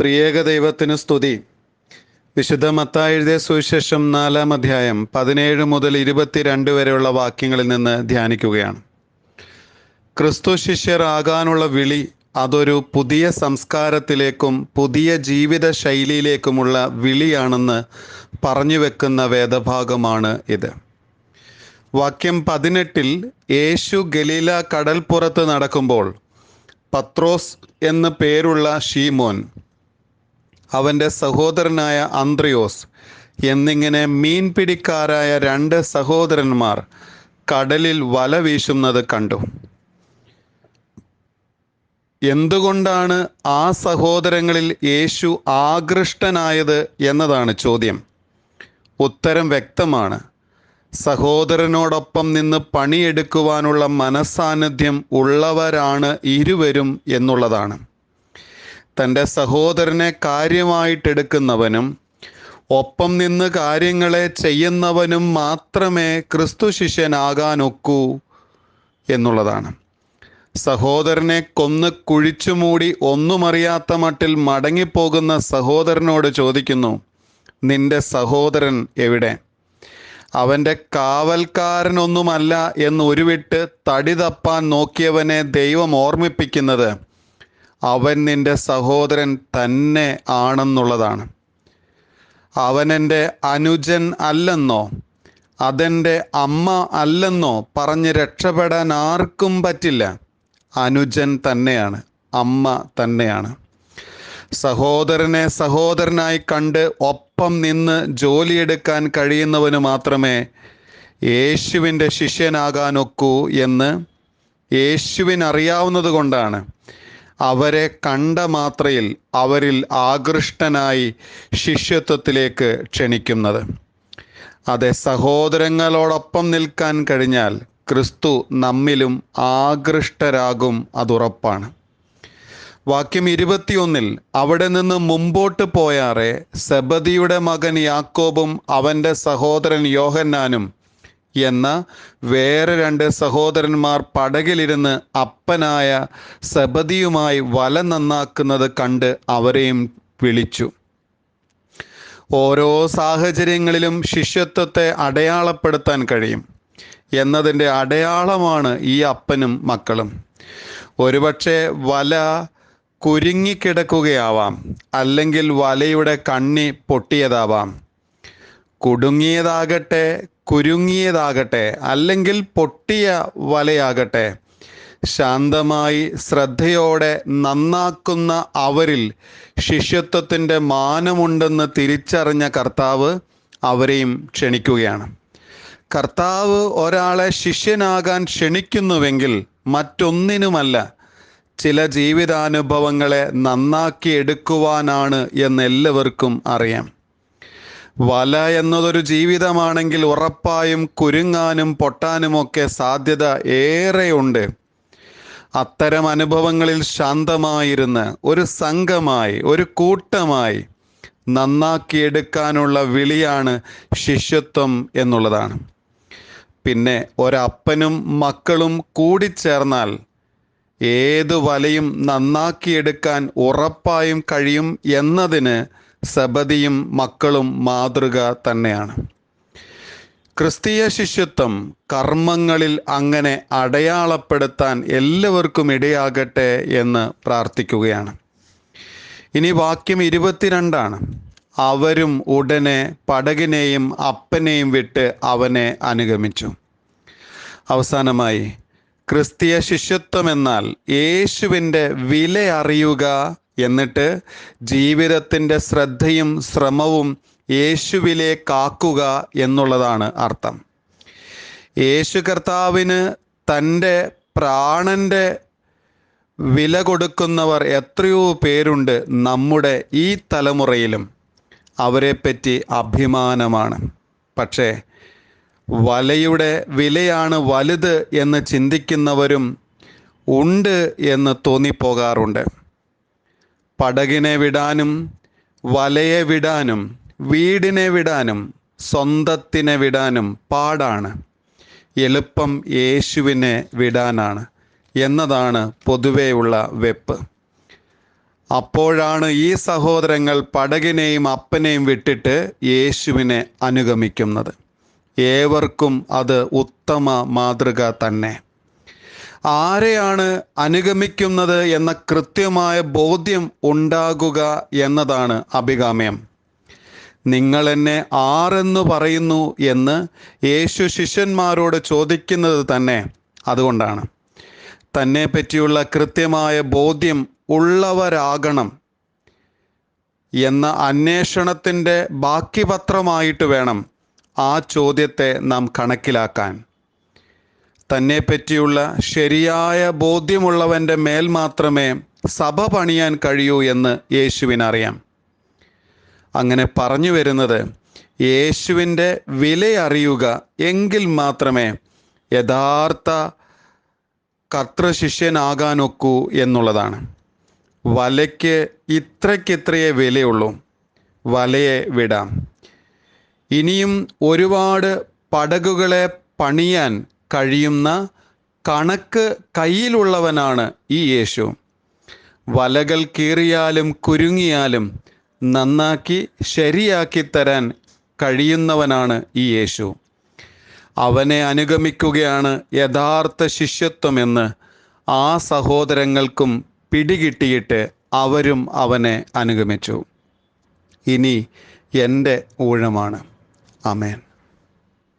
ത്രിയേക ദൈവത്തിന് സ്തുതി. വിശുദ്ധ മത്തായി സുവിശേഷം നാലാം അധ്യായം പതിനേഴ് മുതൽ ഇരുപത്തിരണ്ട് വരെയുള്ള വാക്യങ്ങളിൽ നിന്ന് ധ്യാനിക്കുകയാണ്. ക്രിസ്തു ശിഷ്യർ ആകാനുള്ള വിളി അതൊരു പുതിയ സംസ്കാരത്തിലേക്കും പുതിയ ജീവിത ശൈലിയിലേക്കുമുള്ള വിളിയാണെന്ന് പറഞ്ഞു വെക്കുന്ന വേദഭാഗമാണ് ഇത്. വാക്യം പതിനെട്ടിൽ യേശു ഗലീല കടൽപ്പുറത്ത് നടക്കുമ്പോൾ പത്രോസ് എന്ന് പേരുള്ള ഷീമോൻ അവന്റെ സഹോദരനായ അന്ത്രയോസ് എന്നിങ്ങനെ മീൻപിടിക്കാരായ രണ്ട് സഹോദരന്മാർ കടലിൽ വല വീശുന്നത് കണ്ടു. എന്തുകൊണ്ടാണ് ആ സഹോദരങ്ങളിൽ യേശു ആകൃഷ്ടനായത് എന്നതാണ് ചോദ്യം. ഉത്തരം വ്യക്തമാണ്. സഹോദരനോടൊപ്പം നിന്ന് പണിയെടുക്കുവാനുള്ള മനസാന്നിധ്യം ഉള്ളവരാണ് ഇരുവരും എന്നുള്ളതാണ്. തന്റെ സഹോദരനെ കാര്യമായിട്ടെടുക്കുന്നവനും ഒപ്പം നിന്ന് കാര്യങ്ങളെ ചെയ്യുന്നവനും മാത്രമേ ക്രിസ്തു ശിഷ്യനാകാനൊക്കൂ എന്നുള്ളതാണ്. സഹോദരനെ കൊന്ന് കുഴിച്ചു മൂടി ഒന്നുമറിയാത്ത മട്ടിൽ മടങ്ങിപ്പോകുന്ന സഹോദരനോട് ചോദിക്കുന്നു നിന്റെ സഹോദരൻ എവിടെ? അവന്റെ കാവൽക്കാരനൊന്നുമല്ല എന്ന് ഉരുവിട്ട് തടി തപ്പാൻ നോക്കിയവനെ ദൈവം ഓർമ്മിപ്പിക്കുന്നത് അവൻ നിന്റെ സഹോദരൻ തന്നെ ആണെന്നുള്ളതാണ്. അവനെന്റെ അനുജൻ അല്ലെന്നോ അതെന്റെ അമ്മ അല്ലെന്നോ പറഞ്ഞ് രക്ഷപ്പെടാൻ ആർക്കും പറ്റില്ല. അനുജൻ തന്നെയാണ് അമ്മ തന്നെയാണ്. സഹോദരനെ സഹോദരനായി കണ്ട് ഒപ്പം നിന്ന് ജോലിയെടുക്കാൻ കഴിയുന്നവന് മാത്രമേ യേശുവിന്റെ ശിഷ്യനാകാനൊക്കൂ എന്ന് യേശുവിനറിയാവുന്നത് കൊണ്ടാണ്. അവരെ കണ്ട മാത്രയിൽ അവരിൽ ആകൃഷ്ടനായി ശിഷ്യത്വത്തിലേക്ക് ക്ഷണിക്കുന്നത്. അതെ സഹോദരങ്ങളോടൊപ്പം നിൽക്കാൻ കഴിഞ്ഞാൽ ക്രിസ്തു നമ്മിലും ആകൃഷ്ടരാകും അതുറപ്പാണ്. വാക്യം ഇരുപത്തിയൊന്നിൽ അവിടെ നിന്ന് മുമ്പോട്ട് പോയാറെ സബദിയുടെ മകൻ യാക്കോബും അവന്റെ സഹോദരൻ യോഹന്നാനും എന്ന വേറെ രണ്ട് സഹോദരന്മാർ പടകിലിരുന്ന് അപ്പനായ സബദിയുമായി വല നന്നാക്കുന്നത് കണ്ട് അവരെയും വിളിച്ചു. ഓരോ സാഹചര്യങ്ങളിലും ശിഷ്യത്വത്തെ അടയാളപ്പെടുത്താൻ കഴിയും. എന്നതിന്റെ അടയാളമാണ് ഈ അപ്പനും മക്കളും. ഒരുപക്ഷെ വല കുരുങ്ങിക്കിടക്കുകയാവാം അല്ലെങ്കിൽ വലയുടെ കണ്ണി പൊട്ടിയതാവാം. കുടുങ്ങിയതാകട്ടെ കുരുങ്ങിയതാകട്ടെ അല്ലെങ്കിൽ പൊട്ടിയ വലയാകട്ടെ. ശാന്തമായി ശ്രദ്ധയോടെ നന്നാക്കുന്ന അവരിൽ ശിഷ്യത്വത്തിന്റെ മാനമുണ്ടെന്ന് തിരിച്ചറിഞ്ഞ കർത്താവ് അവരെയും ക്ഷണിക്കുകയാണ്. കർത്താവ് ഒരാളെ ശിഷ്യനാകാൻ ക്ഷണിക്കുന്നുവെങ്കിൽ മറ്റൊന്നിനുമല്ല ചില ജീവിതാനുഭവങ്ങളെ നന്നാക്കി എടുക്കുവാനാണ് എന്ന് എല്ലാവർക്കും അറിയാം. വല എന്നതൊരു ജീവിതമാണെങ്കിൽ ഉറപ്പായും കുരുങ്ങാനും പൊട്ടാനുമൊക്കെ സാധ്യത ഏറെയുണ്ട്. അത്തരം അനുഭവങ്ങളിൽ ശാന്തമായിരുന്ന് ഒരു സംഘമായി ഒരു കൂട്ടമായി നന്നാക്കിയെടുക്കാനുള്ള വിളിയാണ് ശിഷ്യത്വം എന്നുള്ളതാണ്. പിന്നെ ഒരപ്പനും മക്കളും കൂടിച്ചേർന്നാൽ ഏതു വലയും നന്നാക്കിയെടുക്കാൻ ഉറപ്പായും കഴിയും എന്നതിന് സബദിയും മക്കളും മാതൃക തന്നെയാണ്. ക്രിസ്തീയ ശിഷ്യത്വം കർമ്മങ്ങളിൽ അങ്ങനെ അടയാളപ്പെടുത്താൻ എല്ലാവർക്കും ഇടയാകട്ടെ എന്ന് പ്രാർത്ഥിക്കുകയാണ്. ഇനി വാക്യം ഇരുപത്തിരണ്ടാണ്. അവരും ഉടനെ പടകിനെയും അപ്പനെയും വിട്ട് അവനെ അനുഗമിച്ചു. അവസാനമായി ക്രിസ്തീയ ശിഷ്യത്വം എന്നാൽ യേശുവിന്റെ വില അറിയുക എന്നിട്ട് ജീവിതത്തിന്റെ ശ്രദ്ധയും ശ്രമവും യേശുവിലെ കാക്കുക എന്നുള്ളതാണ് അർത്ഥം. യേശു കർത്താവിന് തന്റെ പ്രാണന്റെ വില കൊടുക്കുന്നവർ എത്രയോ പേരുണ്ട് നമ്മുടെ ഈ തലമുറയിലും. അവരെപ്പറ്റി അഭിമാനമാണ്. പക്ഷേ വലയുടെ വിലയാണ് വലുത് എന്ന് ചിന്തിക്കുന്നവരും ഉണ്ട് എന്ന് തോന്നിപ്പോകാറുണ്ട്. പടകിനെ വിടാനും വലയെ വിടാനും വീടിനെ വിടാനും സ്വന്തത്തിനെ വിടാനും പാടാണ്. എളുപ്പം യേശുവിനെ വിടാനാണ് എന്നതാണ് പൊതുവെയുള്ള വെപ്പ്. അപ്പോഴാണ് ഈ സഹോദരങ്ങൾ പടകിനെയും അപ്പനെയും വിട്ടിട്ട് യേശുവിനെ അനുഗമിക്കുന്നത്. ഏവർക്കും അത് ഉത്തമ മാതൃക തന്നെ. ആരെയാണ് അനുഗമിക്കുന്നത് എന്ന കൃത്യമായ ബോധ്യം ഉണ്ടാകുക എന്നതാണ് അഭികാമ്യം. നിങ്ങൾ എന്നെ ആരെന്ന് പറയുന്നു എന്ന് യേശു ശിഷ്യന്മാരോട് ചോദിക്കുന്നത് തന്നെ അതുകൊണ്ടാണ്. തന്നെ പറ്റിയുള്ള കൃത്യമായ ബോധ്യം ഉള്ളവരാകണം എന്ന അന്വേഷണത്തിന്റെ ബാക്കി പത്രമായിട്ട് വേണം ആ ചോദ്യത്തെ നാം കണക്കിലാക്കാൻ. തന്നെ പറ്റിയുള്ള ശരിയായ ബോധ്യമുള്ളവന്റെ മേൽ മാത്രമേ സഭ പണിയാൻ കഴിയൂ എന്ന് യേശുവിനറിയാം. അങ്ങനെ പറഞ്ഞു വരുന്നത് യേശുവിന്റെ വില അറിയുക എങ്കിൽ മാത്രമേ യഥാർത്ഥ കർത്തൃശിഷ്യനാകാനൊക്കൂ എന്നുള്ളതാണ്. വലയ്ക്ക് ഇത്രയ്ക്കിത്രയേ വിലയുള്ളൂ? വലയെ വിടാം. ഇനിയും ഒരുപാട് പടകുകളെ പണിയാൻ കഴിയുന്ന കണക്ക് കയ്യിലുള്ളവനാണ് ഈ യേശു. വലകൾ കീറിയാലും കുരുങ്ങിയാലും നന്നാക്കി ശരിയാക്കി തരാൻ കഴിയുന്നവനാണ് ഈ യേശു. അവനെ അനുഗമിക്കുകയാണ് യഥാർത്ഥ ശിഷ്യത്വമെന്ന് ആ സഹോദരങ്ങൾക്കും പിടികിട്ടിയിട്ട് അവരും അവനെ അനുഗമിച്ചു. ഇനി എന്റെ ഊഴമാണ്. അമേൻ